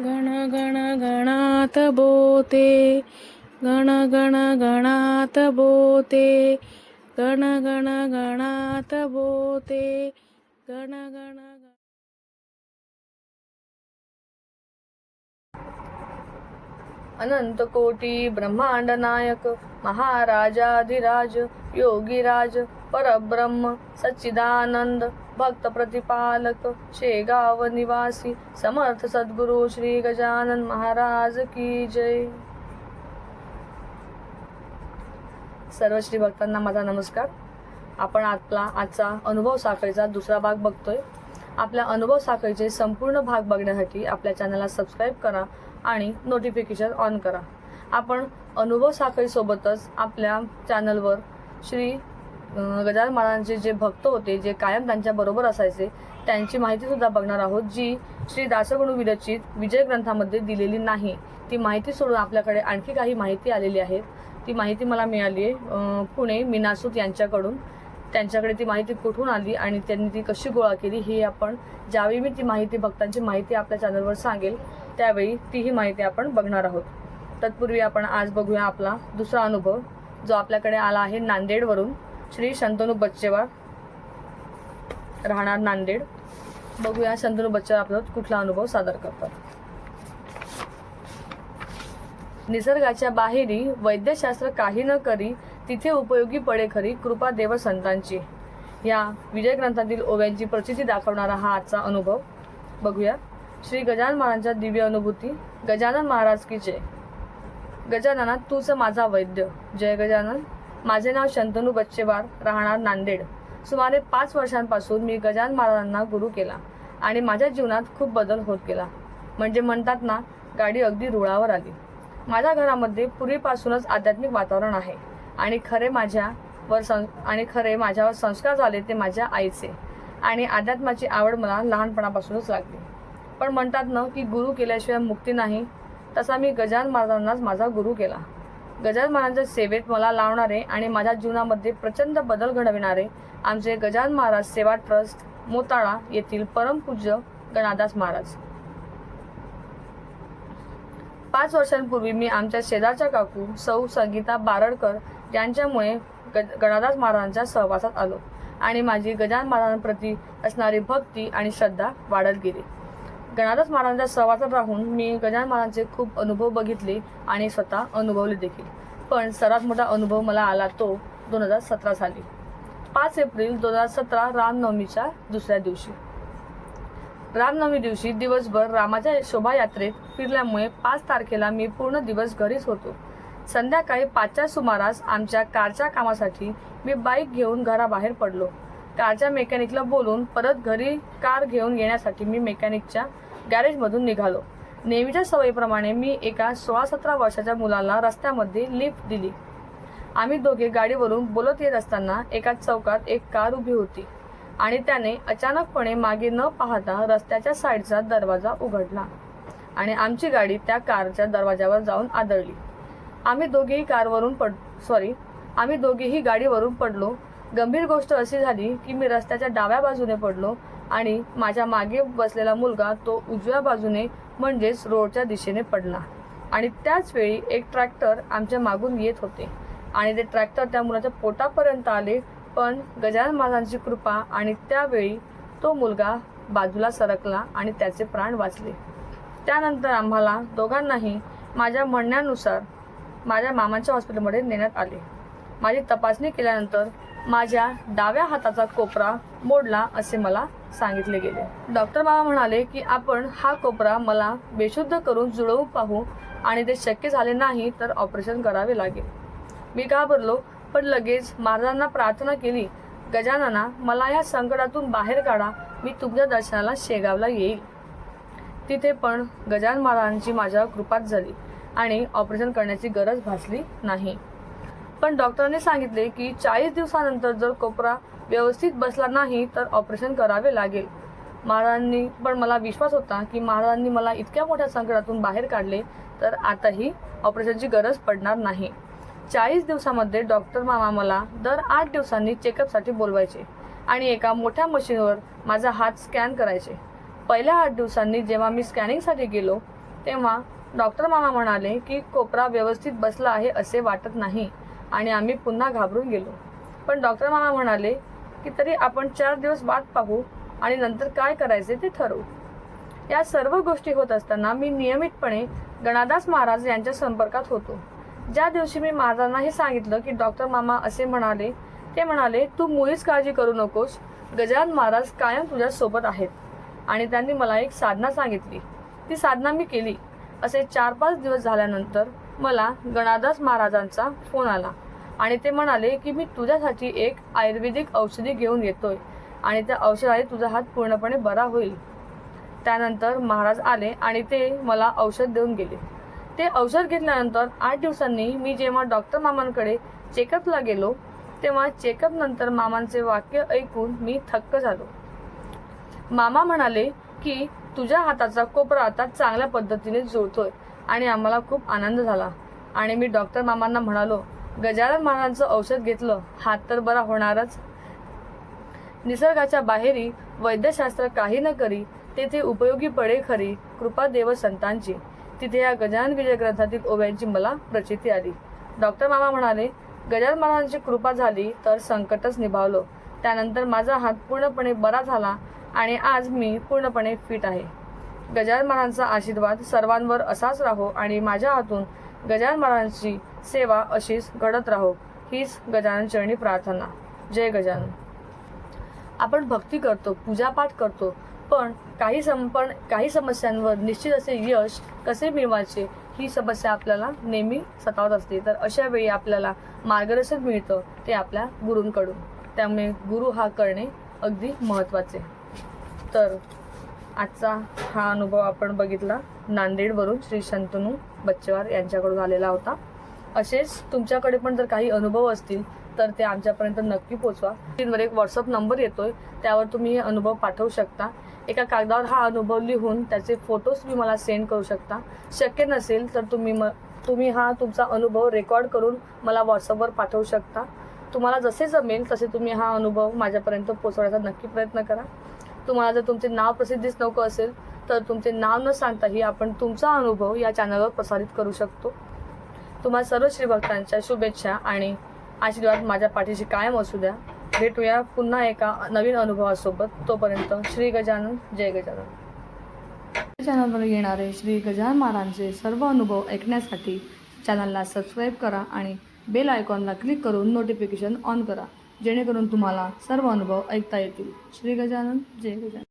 गण गण गणात बोते. गण गण गणात बोते. गण गण गणात बोते. गण गण अनंत कोटी ब्रह्मांड नायक महाराजाधिराज योगीराज परब्रह्म सच्चिदानंद भक्त प्रतिपालक शेगाव निवासी समर्थ सद्गुरु श्री गजानन महाराज की जय। सर्व श्री भक्तांना माझा नमस्कार. आपण आपला आजचा अनुभव साखळीचा दुसरा भाग बघतोय. आपल्या अनुभव साखळीचे संपूर्ण भाग बघण्यासाठी आपल्या चॅनलला सबस्क्राईब करा आणि नोटिफिकेशन ऑन करा. आपण अनुभव साखळीसोबतच आपल्या चॅनलवर श्री गजानन महाराजांचे जे भक्त होते जे कायम त्यांच्याबरोबर असायचे त्यांची माहिती सुद्धा बघणार आहोत जी श्री दासगणू विरचित विजय ग्रंथामध्ये दिलेली नाही. ती माहिती सोडून आपल्याकडे आणखी काही माहिती आलेली आहे ती माहिती मला मिळाली आहे पुणे मीनासूत यांच्याकडून. त्यांच्याकडे ती माहिती कुठून आली आणि त्यांनी ती कशी गोळा केली ही आपण ज्यावेळी मी ती माहिती भक्तांची माहिती आपल्या चॅनलवर सांगेल त्यावेळी ती ही माहिती आपण बघणार आहोत. तत्पूर्वी आपण आज बघूया आपला दुसरा अनुभव जो आपल्याकडे आला आहे नांदेडवरून. श्री शंतनू बच्चेवाड राहणार नांदेड. बघूया शंतनू बच्चेवार आपल्याला कुठला अनुभव सादर करतात. निसर्गाच्या बाहेरी वैद्यशास्त्र काही न करी तिथे उपयोगी पडे खरी कृपा देव संतांची या विजय ग्रंथातील ओव्यांची प्रचिती दाखवणारा हा आजचा अनुभव. बघूया. श्री गजानन महाराजांच्या दिव्य अनुभूती. गजानन महाराज की जय. गजानना तूच माझा वैद्य. जय गजानन. माझे नाव शंतनू बच्चेवार राहणार नांदेड. सुमारे पाच वर्षांपासून मी गजान महाराजांना गुरु केला आणि माझ्या जीवनात खूप बदल होत गेला. म्हणजे म्हणतात ना गाडी अगदी रुळावर आली. माझ्या घरामध्ये पूर्वीपासूनच आध्यात्मिक वातावरण आहे आणि खरे माझ्यावर सं आणि खरे माझ्यावर संस्कार झाले ते माझ्या आईचे. आणि अध्यात्माची आवड मला लहानपणापासूनच लागली. पण म्हणतात ना की गुरु केल्याशिवाय मुक्ती नाही तसा मी गजान महाराजांनाच माझा गुरु केला. गजानन महाराजांच्या सेवेत मला लावणारे आणि माझ्या जीवनामध्ये प्रचंड बदल घडविणारे आमचे गजानन महाराज सेवा ट्रस्ट मोताळा येथील परमपूज्य गणादास महाराज. पाच वर्षांपूर्वी मी आमच्या शेजारच्या काकू सौ संगीता बारडकर यांच्यामुळे ग- गणादास महाराजांच्या सहवासात आलो आणि माझी गजानन महाराजांप्रती असणारी भक्ती आणि श्रद्धा वाढत गेली. गणादास महाराजांच्या सहवासात राहून मी गजानन महाराजांचे खूप अनुभव बघितले आणि स्वतः अनुभवले देखील. पण सर्वात मोठा अनुभव मला आला तो दोन हजार सतरा साली पाच एप्रिल दोन हजार सतरा रामनवमीच्या दुसऱ्या दिवशी. रामनवमी दिवशी दिवसभर रामाच्या शोभायात्रेत फिरल्यामुळे पाच तारखेला मी पूर्ण दिवस घरीच होतो. संध्याकाळी पाचच्या सुमारास आमच्या कारच्या कामासाठी मी बाईक घेऊन घराबाहेर पडलो. कारच्या मेकॅनिकला बोलून परत घरी कार घेऊन येण्यासाठी मी मेकॅनिकच्या गॅरेजमधून निघालो. नेहमीच्या सवयीप्रमाणे मी एका सोळा सतरा वर्षाच्या मुलाला रस्त्यामध्ये लिफ्ट दिली. आम्ही दोघे गाडीवरून बोलत येत असताना एका चौकात एक कार उभी होती आणि त्याने अचानकपणे मागे न पाहता रस्त्याच्या साईडचा दरवाजा उघडला आणि आमची गाडी त्या कारच्या दरवाजावर जाऊन आदळली. आम्ही दोघेही कारवरून पड सॉरी आम्ही दोघेही गाडीवरून पडलो. गंभीर गोष्ट अशी झाली की मी रस्त्याच्या डाव्या बाजूने पडलो आणि माझ्या मागे बसलेला मुलगा तो उजव्या बाजूने म्हणजेच रोडच्या दिशेने पडला. आणि त्याच वेळी एक ट्रॅक्टर आमच्या मागून येत होते. आणि ते ट्रॅक्टर त्या मुलाच्या पोटापर्यंत आले पण गजानन महाराजांची कृपा आणि त्यावेळी तो मुलगा बाजूला सरकला आणि त्याचे प्राण वाचले. त्यानंतर आम्हाला दोघांनाही माझ्या म्हणण्यानुसार माझ्या मामांच्या हॉस्पिटलमध्ये नेण्यात आले. माझी तपासणी केल्यानंतर माझ्या डाव्या हाताचा कोपरा मोडला असे मला सांगितले गेले. डॉक्टर मामा म्हणाले की आपण हा कोपरा मला बेशुद्ध करून जुळवून पाहू आणि ते शक्य झाले नाही तर ऑपरेशन करावे लागेल. मी घाबरलो पण लगेच महाराजांना प्रार्थना केली गजानना मला या संकटातून बाहेर काढा मी तुमच्या दर्शनाला शेगावला येईल. तिथे पण गजान महाराजांची माझ्यावर कृपात झाली आणि ऑपरेशन करण्याची गरज भासली नाही. पण डॉक्टरांनी सांगितले की चाळीस दिवसानंतर जर कोपरा व्यवस्थित बसला नाही तर ऑपरेशन करावे लागेल. महाराजांनी पण मला विश्वास होता की महाराजांनी मला इतक्या मोठ्या संकटातून बाहेर काढले तर आताही ऑपरेशनची गरज पडणार नाही. चाळीस दिवसामध्ये डॉक्टर मामा मला दर आठ दिवसांनी चेकअपसाठी बोलवायचे आणि एका मोठ्या मशीनवर माझा हात स्कॅन करायचे. पहिल्या आठ दिवसांनी जेव्हा मी स्कॅनिंगसाठी गेलो तेव्हा डॉक्टर मामा म्हणाले की कोपरा व्यवस्थित बसला आहे असे वाटत नाही आणि आम्ही पुन्हा घाबरून गेलो. पण डॉक्टर मामा म्हणाले की तरी आपण चार दिवस वाट पाहू आणि नंतर काय करायचे ते ठरवू. या सर्व गोष्टी होत असताना मी नियमितपणे गणादास महाराज यांच्या संपर्कात होतो. ज्या दिवशी मी महाराजांना हे सांगितलं की डॉक्टर मामा असे म्हणाले ते म्हणाले तू मुळीच काळजी करू नकोस. गजानन महाराज कायम तुझ्या सोबत आहेत. आणि त्यांनी मला एक साधना सांगितली. ती साधना मी केली. असे चार पाच दिवस झाल्यानंतर मला गणादास महाराजांचा फोन आला. आणि ते म्हणाले की मी तुझ्यासाठी एक आयुर्वेदिक औषधी घेऊन येतोय आणि त्या औषधाने तुझा हात पूर्णपणे बरा होईल. त्यानंतर महाराज आले आणि ते मला औषध देऊन गेले. ते औषध घेतल्यानंतर आठ दिवसांनी मी जेव्हा डॉक्टर मामांकडे चेकअपला गेलो तेव्हा चेकअप नंतर मामांचे वाक्य ऐकून मी थक्क झालो. मामा म्हणाले की तुझ्या हाताचा कोपरा आता चांगल्या पद्धतीने जुळतोय आणि आम्हाला खूप आनंद झाला. आणि मी डॉक्टर मामांना म्हणालो गजानन महाराजांचं औषध घेतलं हात तर बरा होणारच. निसर्गाच्या बाहेरी वैद्यशास्त्र काही न करी तेथे उपयोगी पडे खरी कृपा देव संतांची. तिथे या गजानन विजय ग्रंथातील ओव्यांची मला प्रचिती आली. डॉक्टर मामा म्हणाले गजानन महाराजांची कृपा झाली तर संकटच निभावलं. त्यानंतर माझा हात पूर्णपणे बरा झाला आणि आज मी पूर्णपणे फिट आहे. गजानन महाराजांचा आशीर्वाद सर्वांवर असाच राहो आणि माझ्या हातून गजानन महाराजांची सेवा अशीच घडत राहो हीच गजानन चरणी प्रार्थना. जय गजानन. आपण भक्ती करतो पूजापाठ करतो पण काही संपण काही समस्यांवर निश्चित असे यश कसे मिळवायचे ही समस्या आपल्याला नेहमी सतावत असते. तर अशा वेळी आपल्याला मार्गदर्शन मिळतं ते आपल्या गुरूंकडून. त्यामुळे गुरु हा करणे अगदी महत्त्वाचे. तर आजचा हा अनुभव आपण बघितला. नांदेडवरून श्री शंतनू बच्चेवार यांच्याकडून आलेला होता. असेच तुमच्याकडे पण जर काही अनुभव असतील तर ते आमच्यापर्यंत नक्की पोचवा. तीनवर एक व्हॉट्सअप नंबर येतोय. त्यावर तुम्ही हे अनुभव पाठवू शकता. एका कागदावर हा अनुभव लिहून त्याचे फोटोज तुम्ही मला सेंड करू शकता. शक्य नसेल तर तुम्ही म तुम्ही हा तुमचा अनुभव रेकॉर्ड करून मला व्हॉट्सअपवर पाठवू शकता. तुम्हाला जसे जमेल तसे तुम्ही हा अनुभव माझ्यापर्यंत पोचवण्याचा नक्की प्रयत्न करा. तुम्हाला जर तुमचे नाव प्रसिद्धीच नको असेल तर तुमचे नाव न सांगताही आपण तुमचा अनुभव या चॅनलवर प्रसारित करू शकतो. तुम्हाला सर्व श्रीभक्तांच्या शुभेच्छा आणि आशीर्वाद माझ्या पाठीशी कायम असू द्या. भेटूया पुन्हा एका नवीन अनुभवासोबत. तोपर्यंत श्री गजानन जय गजानन. चॅनलवर येणारे श्री गजानन महाराजांचे सर्व अनुभव ऐकण्यासाठी चॅनलला सबस्क्राईब करा आणि बेल आयकॉनला क्लिक करून नोटिफिकेशन ऑन करा. जेणेकरून तुम्हाला सर्व अनुभव ऐकता येतील. श्री गजानन जय गजानन.